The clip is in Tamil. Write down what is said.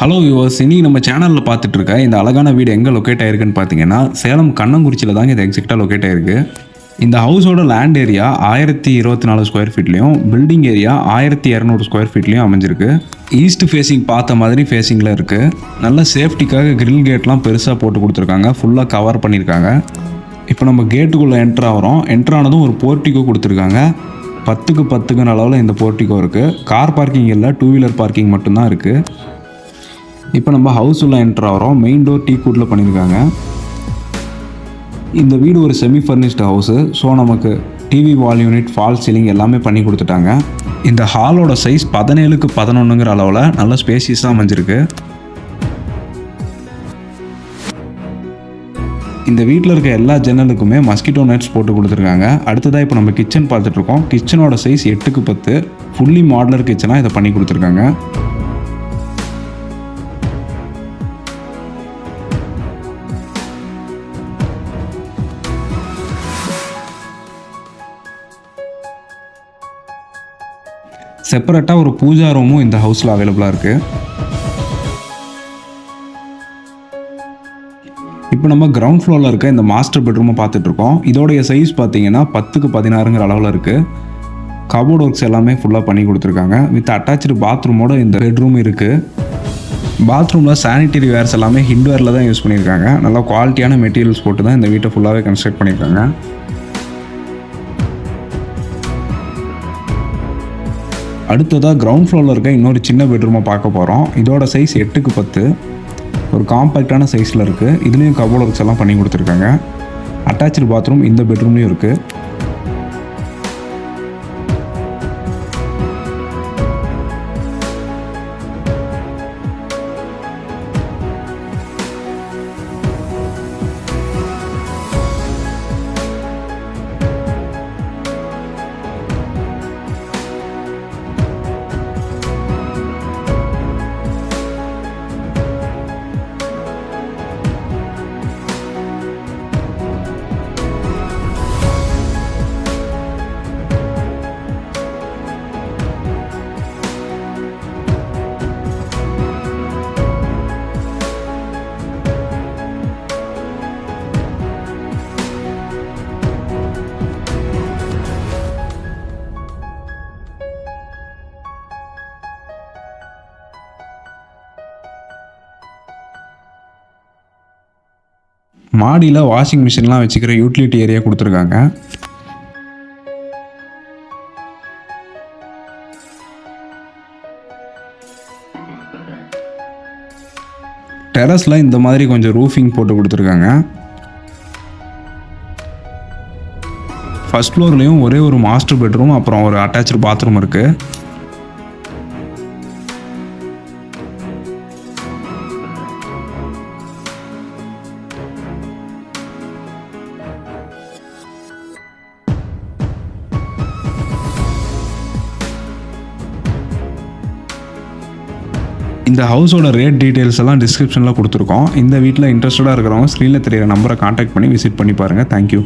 ஹலோ யுவர்ஸ் இன்னைக்கு நம்ம சேனலில் பார்த்துட்டு இருக்க இந்த அழகான வீடு எங்கே லொக்கேட் ஆயிருக்குன்னு பார்த்தீங்கன்னா சேலம் கண்ணங்குறிச்சியில் தாங்க இது எக்ஸாக்டாக லொக்கேட் ஆயிருக்கு. இந்த ஹவுஸோட லேண்ட் ஏரியா ஆயிரத்தி இருபத்தி நாலு ஸ்கொயர் ஃபீட்லேயும் பில்டிங் ஏரியா ஆயிரத்தி இரநூறு ஸ்கொயர் ஃபீட்லேயும் அமைஞ்சிருக்கு. ஈஸ்ட் ஃபேஸிங் பார்த்த மாதிரி ஃபேஸிங்கில் இருக்குது நல்ல சேஃப்டிக்காக கிரில் கேட்லாம் பெருசாக போட்டு கொடுத்துருக்காங்க. ஃபுல்லாக கவர் பண்ணியிருக்காங்க. இப்போ நம்ம கேட்டுக்குள்ளே என்ட்ரு ஆகிறோம். என்ட்ரு ஆனதும் ஒரு போர்ட்டிகோ கொடுத்துருக்காங்க. பத்துக்கு பத்துக்குன்னு அளவில் இந்த போர்ட்டிகோ இருக்குது கார் பார்க்கிங் இல்லை டூ வீலர் பார்க்கிங் மட்டும்தான் இருக்குது இப்போ நம்ம ஹவுஸ் உள்ள என்டர் ஆகிறோம். மெயின் டோர் டீ கூட்டில் பண்ணியிருக்காங்க இந்த வீடு ஒரு செமி ஃபர்னிஷ்டு ஹவுஸு ஸோ நமக்கு TV wall unit fall ceiling எல்லாமே பண்ணி கொடுத்துட்டாங்க. இந்த ஹாலோட சைஸ் பதினேழுக்கு பதினொன்றுங்கிற அளவில் நல்ல ஸ்பேசியஸாக அமைஞ்சிருக்கு. இந்த வீட்டில் இருக்க எல்லா ஜன்னலுக்குமே மஸ்கிட்டோ நெட்ஸ் போட்டு கொடுத்துருக்காங்க. அடுத்ததாக இப்போ நம்ம கிச்சன் பார்த்துட்ருக்கோம் கிச்சனோட சைஸ் எட்டுக்கு பத்து. ஃபுல்லி மாடலர் கிச்சனாக இதை பண்ணி கொடுத்துருக்காங்க. செப்பரேட்டாக ஒரு பூஜா ரூமும் இந்த ஹவுஸில் அவைலபிளாக இருக்குது இப்போ நம்ம கிரவுண்ட் ஃப்ளோரில் இருக்க இந்த மாஸ்டர் பெட்ரூமை பார்த்துட்ருக்கோம் இதோடைய சைஸ் பார்த்தீங்கன்னா பத்துக்கு பதினாறுங்கிற அளவில் இருக்குது கபோர்ட் ஒர்க்ஸ் எல்லாமே ஃபுல்லாக பண்ணி கொடுத்துருக்காங்க. வித் அட்டாச்சு பாத்ரூமோட இந்த பெட்ரூம் இருக்குது பாத்ரூமில் சானிட்டரி வேர்ஸ் எல்லாமே ஹிண்ட்வேரில் தான் யூஸ் பண்ணியிருக்காங்க. நல்லா குவாலிட்டியான மெட்டீரியல்ஸ் போட்டு தான் இந்த வீட்டை ஃபுல்லாகவே கன்ஸ்ட்ரக்ட் பண்ணியிருக்காங்க. அடுத்ததாக கிரவுண்ட் ஃப்ளோரில் இருக்க இன்னொரு சின்ன பெட்ரூமை பார்க்க போகிறோம் இதோட சைஸ் எட்டுக்கு பத்து. ஒரு காம்பேக்டான சைஸில் இருக்குது இதுலேயும் கபோர்ட் ஒர்க்ஸ் எல்லாம் பண்ணி கொடுத்துருக்காங்க. அட்டாச்சு பாத்ரூம் இந்த பெட்ரூம்லேயும் இருக்குது மாடியில் வாஷிங் மிஷின்லாம் வச்சுக்கிற யூட்டிலிட்டி ஏரியா கொடுத்துருக்காங்க. டெரஸில் இந்த மாதிரி கொஞ்சம் ரூஃபிங் போட்டு கொடுத்துருக்காங்க. ஃபர்ஸ்ட் ஃப்ளோர்லேயும் ஒரே ஒரு மாஸ்டர் பெட்ரூம் அப்புறம் ஒரு அட்டாச்சு பாத்ரூம் இருக்குது இந்த ஹவுஸோட ரேட் டீட்டெயில்ஸ் எல்லாம் டிஸ்கிரிப்ஷனில் கொடுத்துருக்கோம். இந்த வீட்டில் இன்ட்ரெஸ்டடாக இருக்கிறவங்க ஸ்க்ரீனில் தெரியிற நம்பரை காண்டாக்ட் பண்ணி விசிட் பண்ணி பாருங்கள் தேங்க்யூ